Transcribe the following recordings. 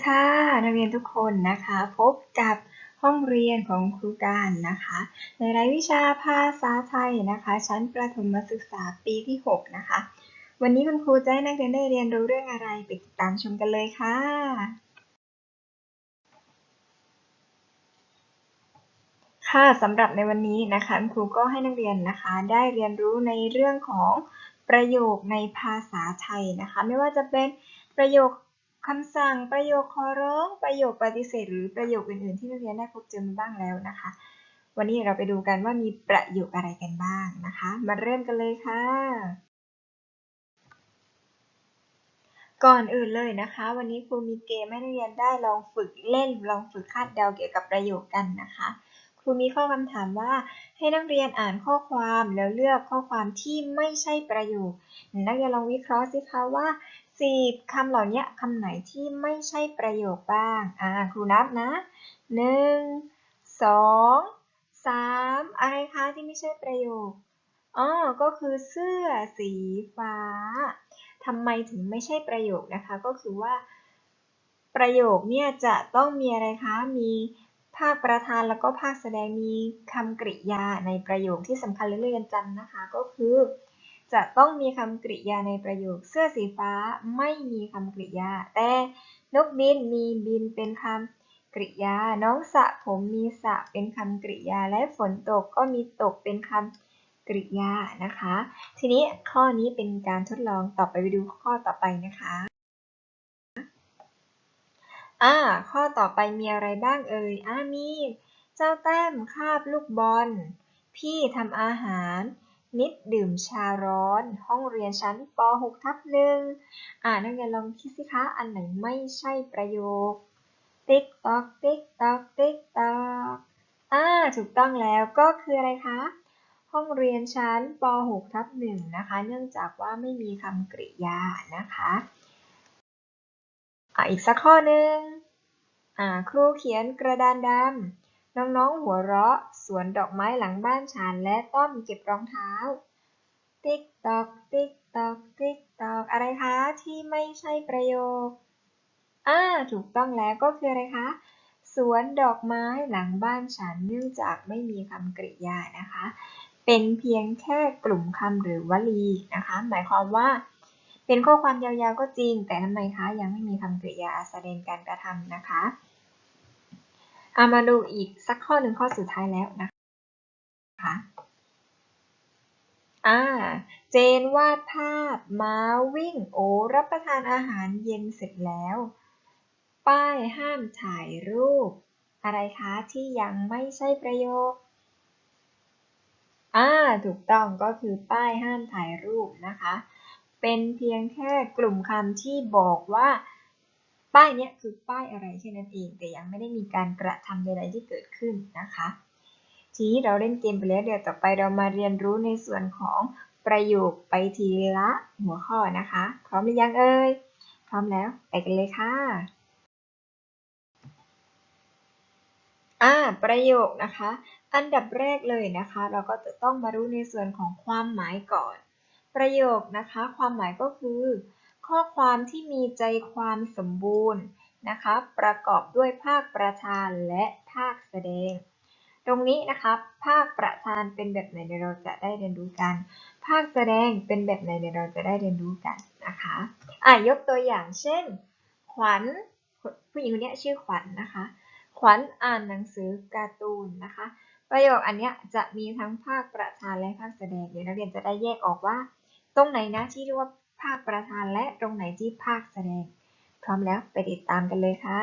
สวัสดีค่ะนักเรียนทุกคนนะคะ พบกับห้องเรียนของครูการนะคะ ในรายวิชาภาษาไทยนะคะ ชั้นประถมศึกษาปีที่ 6 นะคะ วันนี้คุณครูจะให้นักเรียนได้เรียนรู้เรื่องอะไรไปติดตามชมกันเลยค่ะ ค่ะสำหรับในวันนี้นะคะคุณครูก็ให้นักเรียนนะคะ ได้เรียนรู้ในเรื่องของประโยคในภาษาไทยนะคะ ไม่ว่าจะเป็นประโยค คำสั่งประโยคขอร้องประโยคปฏิเสธ หรือประโยคอื่น ๆ ที่นักเรียนได้พบเจอมาบ้างแล้วนะคะ วันนี้เราไปดูกันว่ามีประโยคอะไรกันบ้างนะคะ มาเริ่มกันเลยค่ะ ก่อนอื่นเลยนะคะ วันนี้ครูมีเกมให้นักเรียนได้ลองฝึกเล่น ลองฝึกคาดเดาเกี่ยวกับประโยคกันนะคะครูมีข้อคำถามว่าให้นักเรียนอ่านข้อความแล้วเลือกข้อความที่ไม่ใช่ประโยค นักเรียนลองวิเคราะห์สิคะว่า สี่คำเหล่านี้คำไหนที่ไม่ใช่ประโยคบ้าง อ่า ครูนับนะหนึ่งสองสามอะไรคะที่ไม่ใช่ประโยค อ๋อ ก็คือเสื้อสีฟ้า ทำไมถึงไม่ใช่ประโยคนะคะ ก็คือว่า ประโยคเนี่ยจะต้องมีอะไรคะ มีภาคประธานแล้วก็ภาคแสดงมีคำกริยาในประโยคที่สำคัญเรื่องจำนะคะ ก็คือ จะต้องมีคำกริยาในประโยค เสื้อสีฟ้าไม่มีคำกริยา แต่นกบินมีบินเป็นคำกริยา น้องสระผมมีสระเป็นคำกริยา และฝนตกก็มีตกเป็นคำกริยานะคะ ทีนี้ข้อนี้เป็นการทดลองต่อไปไปดูข้อต่อไปนะคะอ่าข้อต่อไปมีอะไรบ้างเอ่ยอ่ามี เจ้าแต้มคาบลูกบอล พี่ทำอาหาร นิดดื่มชาร้อน ห้องเรียนชั้นป .6 ทับหนึ่งอ่านักเรียนลองคิดสิคะอันไหนไม่ใช่ประโยค ติ๊กตอกติ๊กตอกติ๊กตอกอ่าถูกต้องแล้วก็คืออะไรคะ ห้องเรียนชั้นป .6 ทับหนึ่งนะคะ เนื่องจากว่าไม่มีคำกริยานะคะอ่าอีกสักข้อหนึ่งอ่าครูเขียนกระดานดำ น้องๆหัวเราะ สวนดอกไม้หลังบ้านฉันและต้อมเก็บรองเท้า ติ๊กตอก ติ๊กตอก ติ๊กตอก อะไรคะที่ไม่ใช่ประโยค อ่า ถูกต้องแล้วก็คืออะไรคะ สวนดอกไม้หลังบ้านฉันเนื่องจากไม่มีคำกริยานะคะ เป็นเพียงแค่กลุ่มคำหรือวลีนะคะ หมายความว่า เป็นข้อความยาวๆก็จริง แต่ทำไมคะยังไม่มีคำกริยาแสดงการกระทำนะคะ อามาดูอีกสักข้อหนึ่งข้อสุดท้ายแล้วนะคะอ่า เจนวาดภาพม้าวิ่งโอรับประทานอาหารเย็นเสร็จแล้ว ป้ายห้ามถ่ายรูป อะไรคะที่ยังไม่ใช่ประโยคอ่าถูกต้องก็คือป้ายห้ามถ่ายรูปนะคะ เป็นเพียงแค่กลุ่มคำที่บอกว่า ป้ายนี้คือป้ายอะไรแค่นั้นเอง แต่ยังไม่ได้มีการกระทำใดๆที่เกิดขึ้นนะคะทีนี้เราเล่นเกมไปแล้วเดี๋ยวต่อไปเรามาเรียนรู้ในส่วนของประโยคไปทีละหัวข้อนะคะ พร้อมหรือยังเอ่ยพร้อมแล้วไปกันเลยค่ะอ่าประโยคนะคะ อันดับแรกเลยนะคะ เราก็จะต้องมารู้ในส่วนของความหมายก่อน ประโยคนะคะ ความหมายก็คือ ข้อความที่มีใจความสมบูรณ์นะคะ ประกอบด้วยภาคประธานและภาคแสดง ตรงนี้นะคะภาคประธานเป็นแบบไหนเดี๋ยวเราจะได้เรียนรู้กัน ภาคแสดงเป็นแบบไหนเดี๋ยวเราจะได้เรียนรู้กันนะคะอะยกตัวอย่างเช่น ขวัญผู้หญิงคนนี้ชื่อขวัญนนะคะ ขวัญอ่านหนังสือการ์ตูนนะคะ ประโยคอันนี้จะมีทั้งภาคประธานและภาคแสดงเดี๋ยวนักเรียนจะได้แยกออกว่า ตรงไหนนะที่เรียกว่า ภาคประธานและตรงไหนที่ภาคแสดง พร้อมแล้วไปติดตามกันเลยค่ะ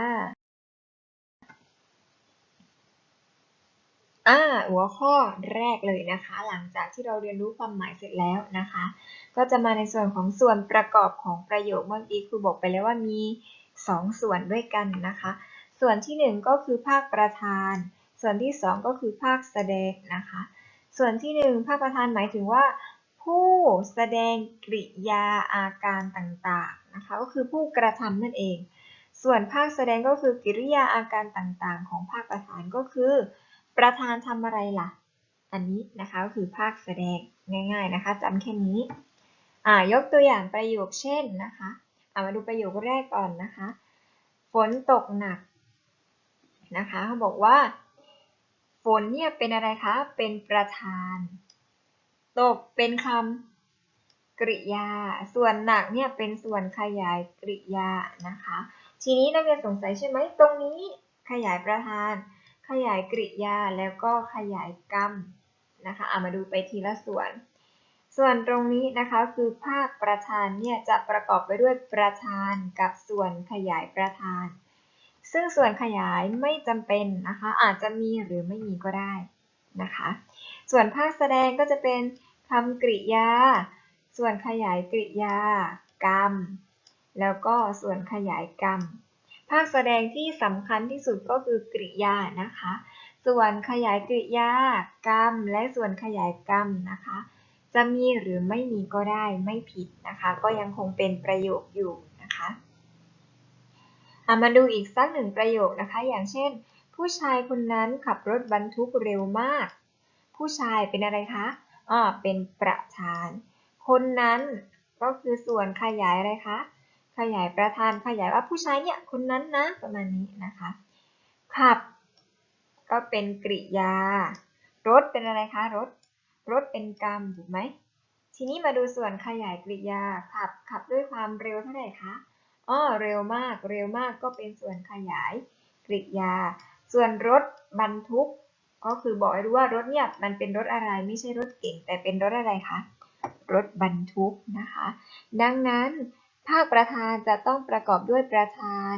อ่าหัวข้อแรกเลยนะคะ หลังจากที่เราเรียนรู้ความหมายเสร็จแล้วนะคะ ก็จะมาในส่วนของส่วนประกอบของประโยคเมื่อกี้ครูบอกไปแล้วว่ามี 2 ส่วนด้วยกันนะคะ ส่วนที่ 1 ก็คือภาคประธาน ส่วนที่ 2 ก็คือภาคแสดงนะคะ ส่วนที่ 1 ภาคประธานหมายถึงว่า ผู้แสดงกริยาอาการต่างๆนะคะก็คือผู้กระทำนั่นเอง ส่วนภาคแสดงก็คือกิริยาอาการต่างๆ ของภาคประธานก็คือ ประธานทำอะไรล่ะ อันนี้นะคะก็คือภาคแสดงง่าย ๆนะคะจำแค่นี้อ่ายกตัวอย่างประโยคเช่นนะคะเอามาดูประโยคแรกก่อนนะคะ ฝนตกหนักนะคะเขาบอกว่า ฝนเนี่ยเป็นอะไรคะ เป็นประธาน ตกเป็นคำกริยา ส่วนหนักเนี่ยเป็นส่วนขยายกริยานะคะ ทีนี้นักเรียนสงสัยใช่ไหมตรงนี้ขยายประธาน ขยายกริยาแล้วก็ขยายกรรมนะคะเอามาดูไปทีละส่วน ส่วนตรงนี้นะคะคือภาคประธานเนี่ยจะประกอบไปด้วยประธานกับส่วนขยายประธาน ซึ่งส่วนขยายไม่จำเป็นนะคะอาจจะมีหรือไม่มีก็ได้นะคะ ส่วนภาคแสดงก็จะเป็น คำกริยา ส่วนขยายกริยา กรรม แล้วก็ส่วนขยายกรรม ภาคแสดงที่สำคัญที่สุดก็คือกริยานะคะ ส่วนขยายกริยา กรรม และส่วนขยายกรรมนะคะ จะมีหรือไม่มีก็ได้ไม่ผิดนะคะ ก็ยังคงเป็นประโยคอยู่นะคะมาดูอีกสักหนึ่งประโยคนะคะ อย่างเช่น ผู้ชายคนนั้นขับรถบรรทุกเร็วมาก ผู้ชายเป็นอะไรคะ อ่าเป็นประธาน คนนั้นก็คือส่วนขยายอะไรคะ ขยายประธานขยายว่าผู้ชายเนี่ยคนนั้นนะประมาณนี้นะคะขับ ก็เป็นกริยา รถเป็นอะไรคะรถ รถเป็นกรรมถูกไหมทีนี้มาดูส่วนขยายกริยาขับขับด้วยความเร็วเท่าไหร่คะอ้อเร็วมากเร็วมากก็เป็นส่วนขยายกริยา ส่วนรถบรรทุก ก็คือบอกให้รู้ว่ารถเนี่ยมันเป็นรถอะไรไม่ใช่รถเก่ง แต่เป็นรถอะไรคะรถบรรทุกนะคะ ดังนั้นภาคประธานจะต้องประกอบด้วยประธาน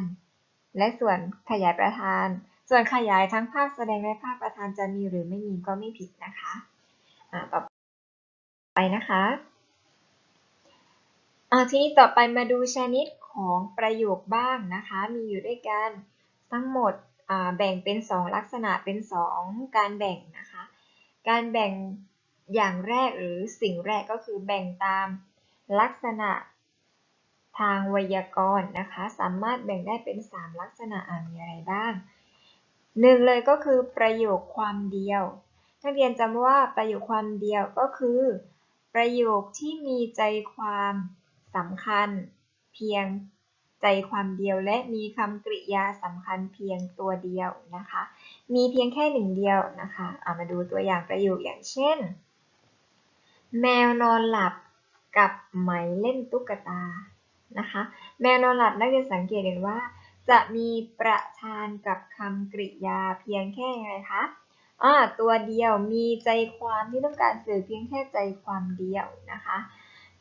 และส่วนขยายประธาน ส่วนขยายทั้งภาคแสดงและภาคประธานจะมีหรือไม่มีก็ไม่ผิดนะคะต่อไปนะคะอาทีนี้ต่อไปมาดูชนิดของประโยคบ้างนะคะ มีอยู่ด้วยกันทั้งหมด แบ่งเป็น 2 ลักษณะเป็น 2 การแบ่งนะคะ การแบ่งอย่างแรกหรือสิ่งแรกก็คือแบ่งตามลักษณะทางไวยากรณ์นะคะ สามารถแบ่งได้เป็น 3 ลักษณะมีอะไรบ้างหนึ่งเลยก็คือประโยคความเดียวนักเรียนจำว่าประโยคความเดียวก็คือ ประโยคที่มีใจความสำคัญ เพียง ใจความเดียวและมีคำกริยาสำคัญเพียงตัวเดียวนะคะ มีเพียงแค่หนึ่งเดียวนะคะเอามาดูตัวอย่างประโยคอย่างเช่น แมวนอนหลับกับไหมเล่นตุ๊กตานะคะ แมวนอนหลับนักเรียนสังเกตเห็นว่า จะมีประธานกับคำกริยาเพียงแค่ไงคะอ่าตัวเดียวมีใจความที่ต้องการสื่อเพียงแค่ใจความเดียวนะคะ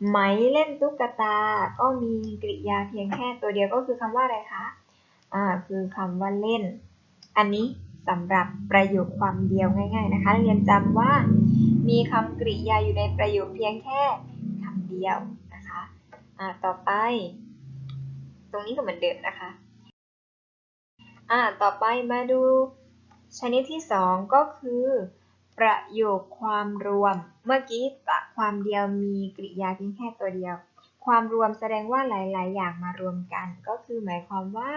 ไหมเล่นตุ๊กตา ก็มีกริยาเพียงแค่ตัวเดียวก็คือคำว่าอะไรคะ อ่า คือคำว่าเล่น อันนี้สำหรับประโยคความเดียวง่าย ๆ นะคะเรียนจำว่า มีคำกริยาอยู่ในประโยคเพียงแค่คำเดียวนะคะ อ่า ต่อไป ตรงนี้ก็เหมือนเดิมนะคะ อ่า ต่อไปมาดูชนิดที่สองก็คือ ประโยคความรวม เมื่อกี้ปะความเดียวมีกริยาเพียงแค่ตัวเดียว ความรวมแสดงว่าหลาย ๆ อย่างมารวมกัน ก็คือหมายความว่า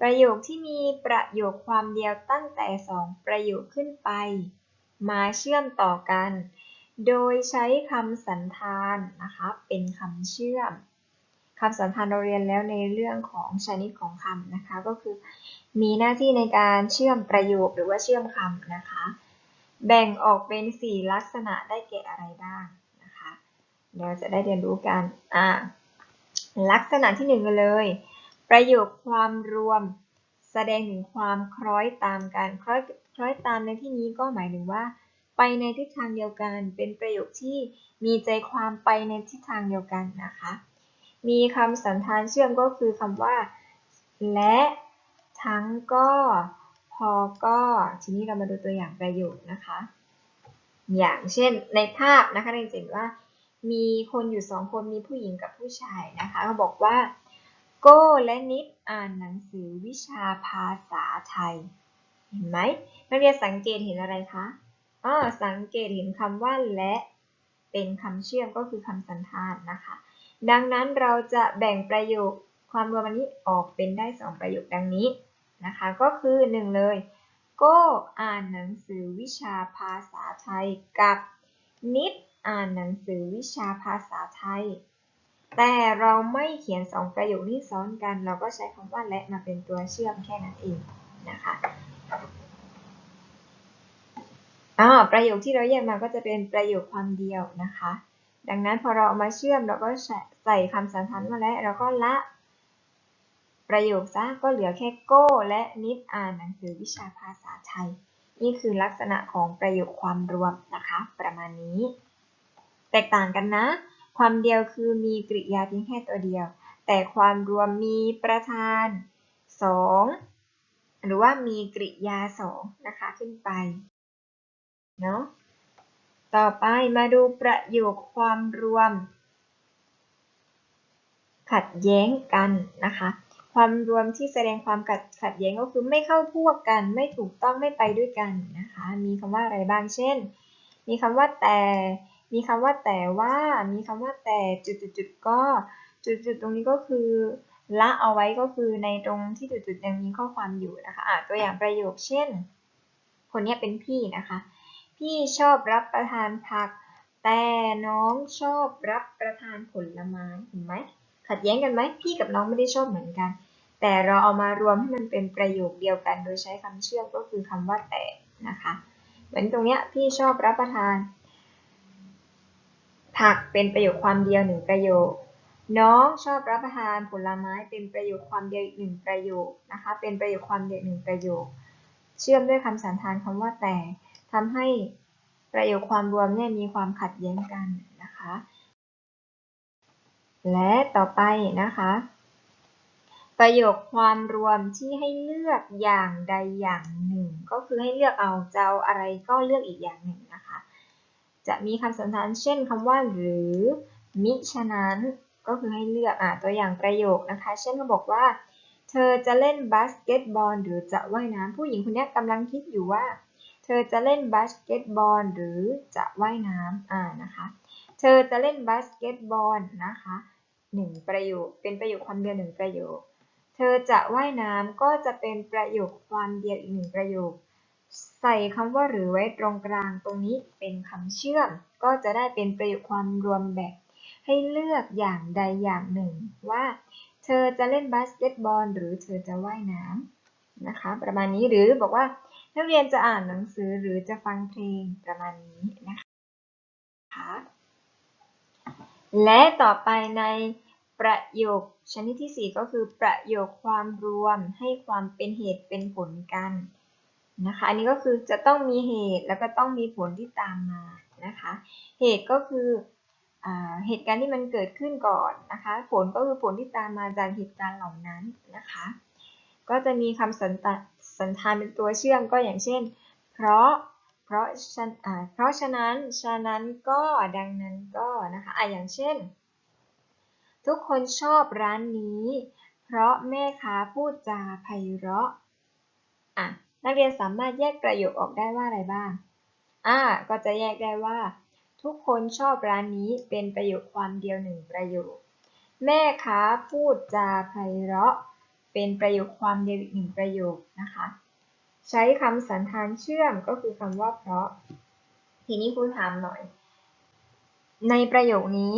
ประโยคที่มีประโยคความเดียวตั้งแต่ 2 ประโยคขึ้นไป มาเชื่อมต่อกัน โดยใช้คำสันธานนะคะ เป็นคำเชื่อมคำสันธานเราเรียนแล้วในเรื่องของชนิดของคำนะคะ ก็คือ มีหน้าที่ในการเชื่อมประโยคหรือว่าเชื่อมคำนะคะ แบ่งออกเป็น 4 ลักษณะได้แก่อะไรบ้างนะคะเดี๋ยวจะได้เรียนรู้กันอ่าลักษณะที่1กันเลย ประโยคความรวม แสดงถึงความคล้อยตามกันคล้อยคล้อยตามในที่นี้ก็หมายถึงว่า ไปในทิศทางเดียวกัน เป็นประโยคที่มีใจความไปในทิศทางเดียวกันนะคะ มีคำสันธานเชื่อมก็คือคำว่า และทั้งก็ พอก็ทีนี้เรามาดูตัวอย่างประโยคนะคะ อย่างเช่นในภาพนะคะเราจะเห็นว่ามีคนอยู่สองคนมีผู้หญิงกับผู้ชายนะคะเขาบอกว่า โก้และนิดอ่านหนังสือวิชาภาษาไทย เห็นไหมนักเรียนสังเกตเห็นอะไรคะอ๋อสังเกตเห็นคำว่าและเป็นคำเชื่อมก็คือคำสันธานนะคะ ดังนั้นเราจะแบ่งประโยคความรวมอันนี้ออกเป็นได้ 2 ประโยคดังนี้ นะคะ ก็คือ1เลย ก็อ่านหนังสือวิชาภาษาไทยกับนิดอ่านหนังสือวิชาภาษาไทย แต่เราไม่เขียนสองประโยคนี้ซ้อนกัน เราก็ใช้คำว่าและมาเป็นตัวเชื่อมแค่นั้นเองนะคะอ่าประโยคที่เราแยกมาก็จะเป็นประโยคความเดียวนะคะ ดังนั้นพอเราเอามาเชื่อมเราก็ใส่คำสันธานมาแล้วเราก็ละ ประโยคซะก็เหลือแค่โก้และนิดอ่านหนังสือวิชาภาษาไทย นี่คือลักษณะของประโยคความรวมนะคะ ประมาณนี้ แตกต่างกันนะ ความเดียวคือมีกริยาเพียงแค่ตัวเดียว แต่ความรวมมีประธานสองหรือว่ามีกริยาสองนะคะขึ้นไปเนาะต่อไปมาดูประโยคความรวม ขัดแย้งกันนะคะ ความรวมที่แสดงความขัดขัดแย้งก็คือไม่เข้าพวกกัน ไม่ถูกต้องไม่ไปด้วยกันนะคะ มีคำว่าอะไรบ้างเช่น มีคำว่าแต่ มีคำว่าแต่ว่า มีคำว่าแต่จุดๆก็จุดๆตรงนี้ก็คือละเอาไว้ก็คือในตรงที่จุดๆยังมีข้อความอยู่นะคะะตัวอย่างประโยคเช่น คนนี้เป็นพี่นะคะ พี่ชอบรับประทานผัก แต่น้องชอบรับประทานผลไม้เห็นไหม ขัดแย้งกันไหมพี่กับน้องไม่ได้ชอบเหมือนกัน แต่เราเอามารวมให้มันเป็นประโยคเดียวกัน โดยใช้คำเชื่อมก็คือคำว่าแต่นะคะ เหมือนตรงเนี้ยพี่ชอบรับประทาน ผักเป็นประโยคความเดียวหนึ่งประโยค น้องชอบรับประทานผลไม้เป็นประโยคความเดียวอีกหนึ่งประโยคนะคะ เป็นประโยคความเดียวหนึ่งประโยค เชื่อมด้วยคำสันธานคำว่าแต่ทำให้ประโยคความรวมเนี่ยมีความขัดแย้งกันนะคะ และต่อไปนะคะ ประโยคความรวมที่ให้เลือกอย่างใดอย่างหนึ่ง ก็คือให้เลือกเอาเจ้าอะไรก็เลือกอีกอย่างหนึ่งนะคะ จะมีคำสันธานเช่นคำว่าหรือมิฉะนั้นก็คือให้เลือกอะตัวอย่างประโยคนะคะ เช่นเขาบอกว่า เธอจะเล่นบาสเกตบอลหรือจะว่ายน้ำผู้หญิงคนนี้กำลังคิดอยู่ว่า เธอจะเล่นบาสเกตบอลหรือจะว่ายน้ำอ่านะคะ เธอจะเล่นบาสเกตบอลนะคะหนึ่งประโยค เป็นประโยคความเดียวหนึ่งประโยค เธอจะว่ายน้ำก็จะเป็นประโยคความเดียวอีกหนึ่งประโยค ใส่คำว่าหรือไว้ตรงกลางตรงนี้เป็นคำเชื่อม ก็จะได้เป็นประโยคความรวมแบบ ให้เลือกอย่างใดอย่างหนึ่ง ว่า เธอจะเล่นบาสเกตบอล หรือเธอจะว่ายน้ำนะคะ ประมาณนี้หรือบอกว่านักเรียนจะอ่านหนังสือหรือจะฟังเพลงประมาณนี้นะคะ และต่อไปในประโยคชนิดที่ 4 ก็คือประโยคความรวมให้ความเป็นเหตุเป็นผลกันนะคะ อันนี้ก็คือจะต้องมีเหตุแล้วก็ต้องมีผลที่ตามมานะคะ เหตุก็คือเหตุการณ์ที่มันเกิดขึ้นก่อนนะคะ ผลก็คือผลที่ตามมาจากเหตุการณ์เหล่านั้นนะคะ ก็จะมีคำสันตสันธานเป็นตัวเชื่อมก็อย่างเช่น เพราะ เพราะฉะเพราะฉะนั้น ฉะนั้นก็ดังนั้นก็นะคะอะอย่างเช่น ทุกคนชอบร้านนี้ เพราะแม่ค้าพูดจาไพเราะอะนักเรียนสามารถแยกประโยคออกได้ว่าอะไรบ้างอ่าก็จะแยกได้ว่า ทุกคนชอบร้านนี้เป็นประโยคความเดียวหนึ่งประโยค แม่ค้าพูดจาไพเราะ เป็นประโยคความเดียวอีกหนึ่งประโยคนะคะ ใช้คำสันธานเชื่อมก็คือคำว่าเพราะ ทีนี้ครูถามหน่อย ในประโยคนี้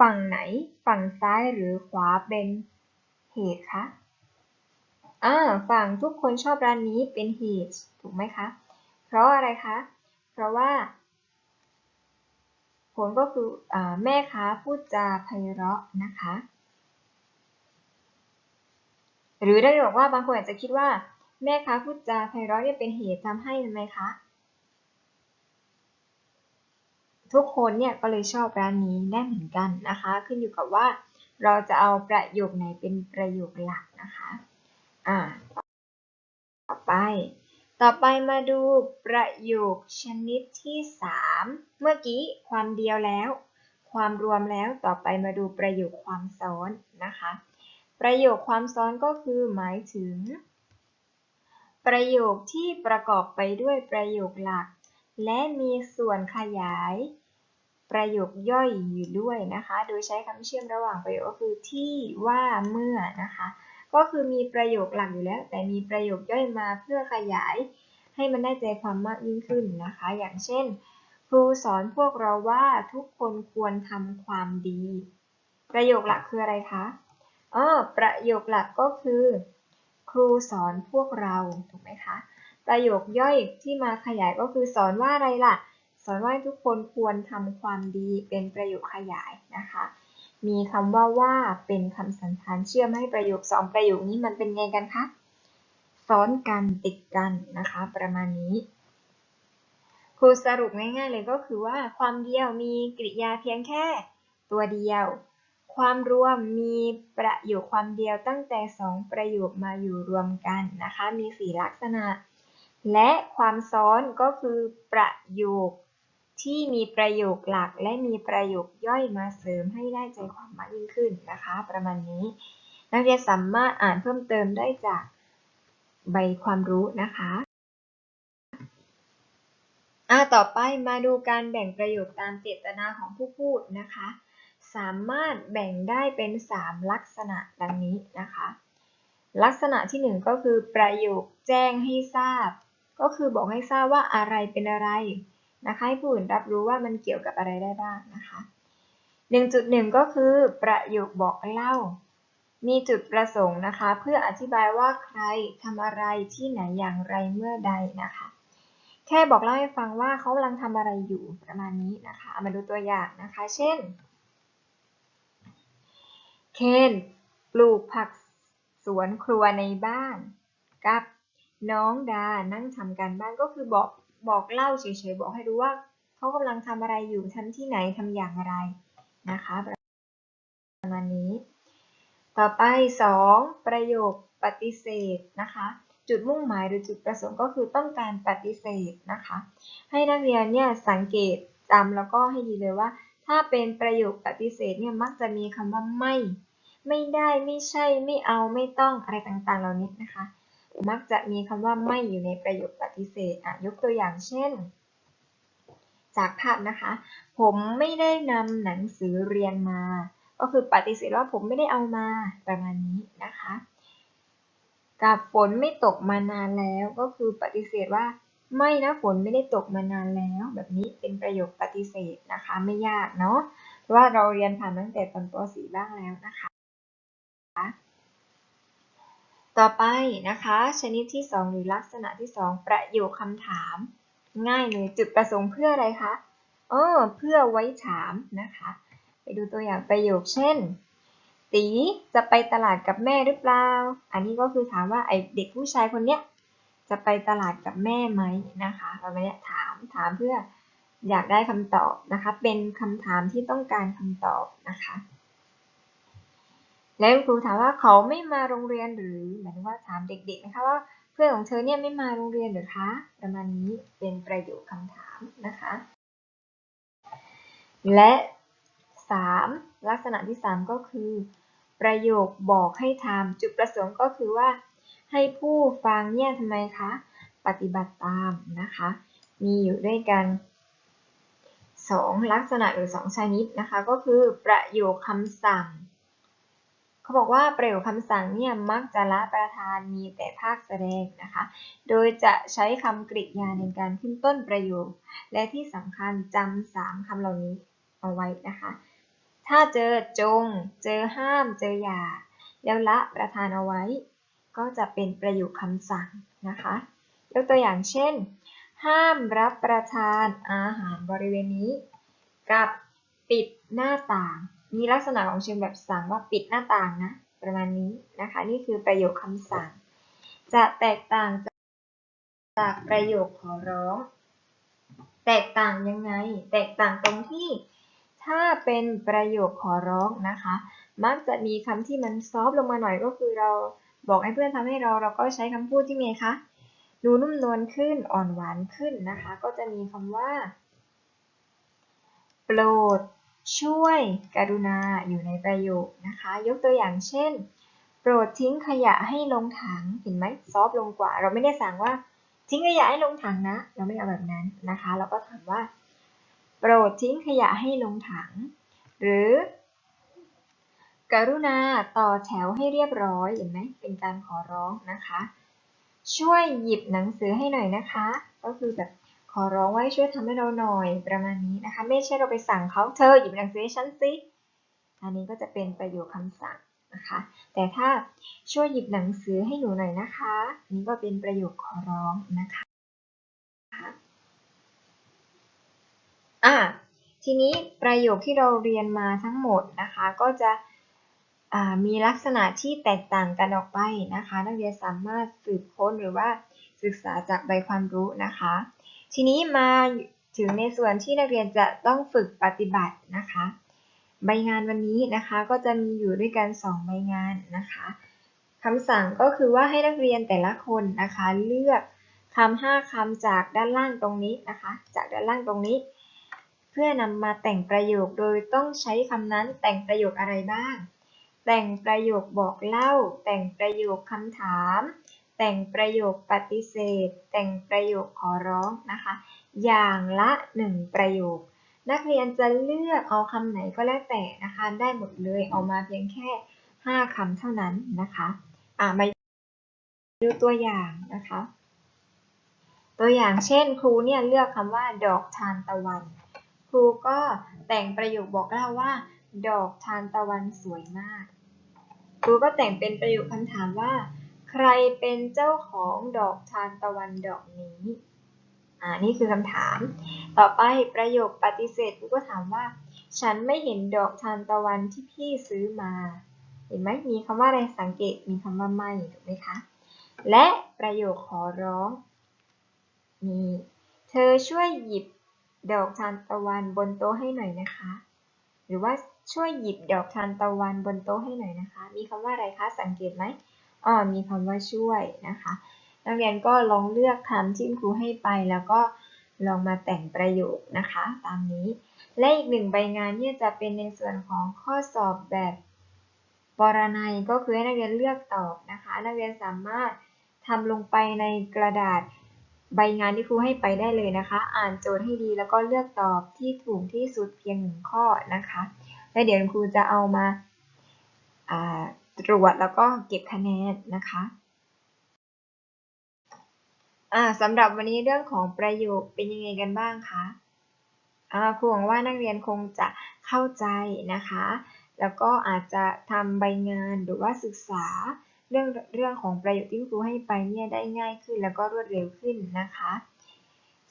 ฝั่งไหน ฝั่งซ้ายหรือขวาเป็นเหตุคะอ่าฝั่งทุกคนชอบร้านนี้เป็นเหตุถูกไหมคะ เพราะอะไรคะ เพราะว่า ผลก็คืออแม่ค้าพูดจาไพเราะนะคะ หรือได้บอกว่าบางคนอาจจะคิดว่า แม่ค้าพูดจาไพเราะเนี่ยเป็นเหตุทำให้ทำไมคะ ทุกคนเนี่ยก็เลยชอบร้านนี้ได้เหมือนกันนะคะ ขึ้นอยู่กับว่า เราจะเอาประโยคไหนเป็นประโยคหลักนะคะอ่าต่อไป ต่อไปมาดูประโยคชนิดที่ 3 เมื่อกี้ความเดียวแล้ว ความรวมแล้วต่อไปมาดูประโยคความซ้อนนะคะ ประโยคความซ้อนก็คือหมายถึง ประโยคที่ประกอบไปด้วยประโยคหลัก และมีส่วนขยาย ประโยคย่อยอยู่ด้วยนะคะ โดยใช้คำเชื่อมระหว่างประโยคก็คือที่ว่าเมื่อนะคะ ก็คือมีประโยคหลักอยู่แล้ว แต่มีประโยคย่อยมาเพื่อขยาย ให้มันได้ใจความมากยิ่งขึ้นนะคะ อย่างเช่น ครูสอนพวกเราว่าทุกคนควรทำความดี ประโยคหลักคืออะไรคะอ๋อประโยคหลักก็คือ ครูสอนพวกเราถูกไหมคะ ประโยคย่อยที่มาขยายก็คือสอนว่าอะไรล่ะ สอนว่าทุกคนควรทำความดีเป็นประโยคขยายนะคะ มีคำว่าว่าเป็นคำสันธานเชื่อมให้ประโยคสองประโยคนี้มันเป็นไงกันคะซ้อนกันติดกันนะคะ ประมาณนี้ครูสรุปง่ายๆเลยก็คือว่าความเดียวมีกริยาเพียงแค่ตัวเดียว ความรวมมีประโยคความเดียวตั้งแต่สองประโยคมาอยู่รวมกันนะคะ มีสี่ลักษณะ และความซ้อนก็คือประโยคที่มีประโยคหลักและมีประโยคย่อยมาเสริมให้ได้ใจความมากยิ่งขึ้นนะคะ ประมาณนี้ นักเรียนสามารถอ่านเพิ่มเติมได้จากใบความรู้นะคะอ่าต่อไปมาดูการแบ่งประโยคตามเจตนาของผู้พูดนะคะ สามารถแบ่งได้เป็น 3 ลักษณะดังนี้นะคะ ลักษณะที่ 1 ก็คือประโยคแจ้งให้ทราบ ก็คือบอกให้ทราบว่าอะไรเป็นอะไรนะคะให้ผู้อื่นรับรู้ว่ามันเกี่ยวกับอะไรได้บ้างนะคะ 1.1 ก็คือประโยคบอกเล่า มีจุดประสงค์นะคะ เพื่ออธิบายว่าใครทำอะไรที่ไหนอย่างไรเมื่อใดนะคะ แค่บอกเล่าให้ฟังว่าเขากำลังทำอะไรอยู่ประมาณนี้นะคะ มาดูตัวอย่างนะคะ เช่น คนปลูกผักสวนครัวในบ้าน กับน้องดานั่งทำการบ้านก็คือบอกบอกเล่าเฉยๆบอกให้รู้ว่าเขากำลังทำอะไรอยู่ทำที่ไหนทำอย่างไรนะคะประมาณนี้ ต่อไป 2 ประโยคปฏิเสธนะคะ จุดมุ่งหมายหรือจุดประสงค์ก็คือต้องการปฏิเสธนะคะ ให้นักเรียนเนี่ยสังเกตจำแล้วก็ให้ดีเลยว่า ถ้าเป็นประโยคปฏิเสธเนี่ยมักจะมีคำว่าไม่ ไม่ได้ไม่ใช่ไม่เอาไม่ต้องอะไรต่างๆ เหล่านี้นะคะ มักจะมีคำว่าไม่อยู่ในประโยคปฏิเสธอะยกตัวอย่างเช่น จากภาพนะคะ ผมไม่ได้นำหนังสือเรียนมา ก็คือปฏิเสธว่าผมไม่ได้เอามาประมาณนี้นะคะ กับฝนไม่ตกมานานแล้วก็คือปฏิเสธว่าไม่นะฝนไม่ได้ตกมานานแล้ว แบบนี้เป็นประโยคปฏิเสธนะคะ ไม่ยากเนาะเพราะว่าเราเรียนผ่านตั้งแต่ตอนป .4 บ้างแล้วนะคะ ต่อไปนะคะ ชนิดที่ 2 หรือลักษณะที่ 2 ประโยคคำถาม ง่ายเลยจุดประสงค์เพื่ออะไรคะเออเพื่อไว้ถามนะคะ ไปดูตัวอย่างประโยคเช่น ตีจะไปตลาดกับแม่หรือเปล่า อันนี้ก็คือถามว่าไอเด็กผู้ชายคนเนี้ยจะไปตลาดกับแม่ไหมนะคะเราไม่ได้ถามถามเพื่ออยากได้คำตอบนะคะ เป็นคำถามที่ต้องการคำตอบนะคะ แล้วครูถามว่าเขาไม่มาโรงเรียนหรือหมายถึงว่าถามเด็กๆนะคะว่าเพื่อนของเธอเนี่ยไม่มาโรงเรียนหรือคะประมาณนี้เป็นประโยคคำถามนะคะ และ 3. ลักษณะที่ 3 ก็คือ ประโยคบอกให้ทำจุดประสงค์ก็คือว่า ให้ผู้ฟังเนี่ยทำไมคะปฏิบัติตามนะคะ มีอยู่ด้วยกัน 2 ลักษณะหรือ 2 ชนิดนะคะ ก็คือประโยคคำสั่ง เขาบอกว่าประโยคคำสั่งเนี่ยมักจะละประทานมีแต่ภาคแสดงนะคะ โดยจะใช้คำกริยาในการขึ้นต้นประโยค และที่สำคัญจำสามคำเหล่านี้เอาไว้นะคะ ถ้าเจอจง เจอห้าม เจออย่า แล้วละประธานเอาไว้ ก็จะเป็นประโยคคำสั่งนะคะ ยกตัวอย่างเช่น ห้ามรับประทานอาหารบริเวณนี้ กับปิดหน้าต่าง มีลักษณะของเชิงแบบสั่งว่าปิดหน้าต่างนะ ประมาณนี้นะคะ นี่คือประโยคคำสั่ง จะแตกต่างจากประโยคขอร้อง แตกต่างยังไง แตกต่างตรงที่ ถ้าเป็นประโยคขอร้องนะคะ มักจะมีคำที่มันซอฟลงมาหน่อยก็คือเราบอกให้เพื่อนทำให้เราเราก็ใช้คำพูดที่มีคะดูนุ่มนวลขึ้นอ่อนหวานขึ้นนะคะ ก็จะมีคำว่า โปรด ช่วยกรุณาอยู่ในประโยคนะคะ ยกตัวอย่างเช่น โปรดทิ้งขยะให้ลงถังเห็นไหมซอฟลงกว่า เราไม่ได้สั่งว่า ทิ้งขยะให้ลงถังนะ เราไม่เอาแบบนั้นนะคะ เราก็ถามว่า โปรดทิ้งขยะให้ลงถัง หรือ กรุณาต่อแถวให้เรียบร้อยเห็นไหมเป็นการขอร้องนะคะ ช่วยหยิบหนังสือให้หน่อยนะคะ ก็คือแบบ ขอร้องไว้ช่วยทำให้เราหน่อยประมาณนี้นะคะ ไม่ใช่เราไปสั่งเขาเธอหยิบหนังสือให้ฉันสิอันนี้ก็จะเป็นประโยคคำสั่งนะคะ แต่ถ้าช่วยหยิบหนังสือให้หนูหน่อยนะคะอันนี้ก็เป็นประโยคขอร้องนะคะอะทีนี้ประโยคที่เราเรียนมาทั้งหมดนะคะ ก็จะมีลักษณะที่แตกต่างกันออกไปนะคะ นักเรียนสามารถสืบค้นหรือว่าศึกษาจากใบความรู้นะคะ ทีนี้มาถึงในส่วนที่นักเรียนจะต้องฝึกปฏิบัตินะคะ ใบงานวันนี้นะคะก็จะมีอยู่ด้วยกัน 2 ใบงานนะคะคำสั่งก็คือว่าให้นักเรียนแต่ละคนนะคะ เลือกคำห้าคำจากด้านล่างตรงนี้นะคะ จากด้านล่างตรงนี้ เพื่อนำมาแต่งประโยคโดยต้องใช้คำนั้นแต่งประโยคอะไรบ้าง แต่งประโยคบอกเล่า แต่งประโยคคำถาม แต่งประโยคปฏิเสธ แต่งประโยคขอร้องนะคะ อย่างละหนึ่งประโยค นักเรียนจะเลือกเอาคำไหนก็แล้วแต่นะคะ ได้หมดเลยเอามาเพียงแค่ 5คำเท่านั้นนะคะอ่ามาดูตัวอย่างนะคะ ตัวอย่างเช่นครูเนี่ยเลือกคำว่า ดอกทานตะวัน ครูก็แต่งประโยคบอกเล่าว่า ดอกทานตะวันสวยมาก ครูก็แต่งเป็นประโยคคำถามว่า ใครเป็นเจ้าของดอกทานตะวันดอกนี้ อ่า นี่คือคำถาม ต่อไปประโยคปฏิเสธครูก็ถามว่า ฉันไม่เห็นดอกทานตะวันที่พี่ซื้อมา เห็นไหมมีคำว่าอะไรสังเกต มีคำว่าไม่ถูกไหมคะ และประโยคขอร้อง นี่ เธอช่วยหยิบดอกทานตะวันบนโต๊ะให้หน่อยนะคะ หรือว่าช่วยหยิบดอกทานตะวันบนโต๊ะให้หน่อยนะคะ มีคำว่าอะไรคะ สังเกตไหม มีคำว่าช่วยนะคะ นักเรียนก็ลองเลือกคำที่ครูให้ไปแล้วก็ลองมาแต่งประโยคนะคะ ตามนี้ และอีกหนึ่งใบงานเนี่ยจะเป็นในส่วนของข้อสอบแบบปรนัยก็คือให้นักเรียนเลือกตอบนะคะ นักเรียนสามารถทำลงไปในกระดาษใบงานที่ครูให้ไปได้เลยนะคะ อ่านโจทย์ให้ดีแล้วก็เลือกตอบที่ถูกที่สุดเพียงหนึ่งข้อนะคะ และเดี๋ยวครูจะเอามาตรวจแล้วก็เก็บคะแนนนะคะอ่าสำหรับวันนี้เรื่องของประโยคเป็นยังไงกันบ้างคะอ่าครูหวังว่านักเรียนคงจะเข้าใจนะคะ แล้วก็อาจจะทำใบงานหรือว่าศึกษาเรื่องเรื่องของประโยคที่ครูให้ไปเนี่ยได้ง่ายขึ้นแล้วก็รวดเร็วขึ้นนะคะ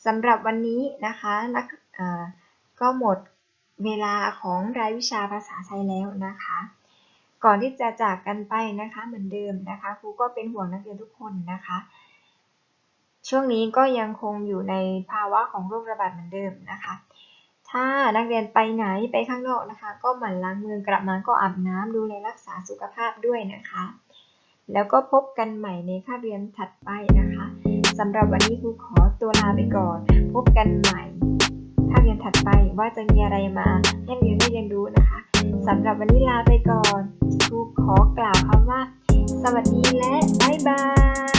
สำหรับวันนี้นะคะนักก็หมดเวลาของรายวิชาภาษาไทยแล้วนะคะ ก่อนที่จะจากกันไปนะคะเหมือนเดิมนะคะครูก็เป็นห่วงนักเรียนทุกคนนะคะ ช่วงนี้ก็ยังคงอยู่ในภาวะของโรคระบาดเหมือนเดิมนะคะ ถ้านักเรียนไปไหนไปข้างนอกนะคะ ก็หมั่นล้างมือกลับมาก็อาบน้ำดูแลรักษาสุขภาพด้วยนะคะ แล้วก็พบกันใหม่ในคาบเรียนถัดไปนะคะสำหรับวันนี้ครูขอตัวลาไปก่อน พบกันใหม่คาบเรียนถัดไปว่าจะมีอะไรมาให้เรียนได้เรียนรู้นะคะ สำหรับวันนี้ลาไปก่อนครูขอกล่าวคำว่า สวัสดีและบ๊ายบาย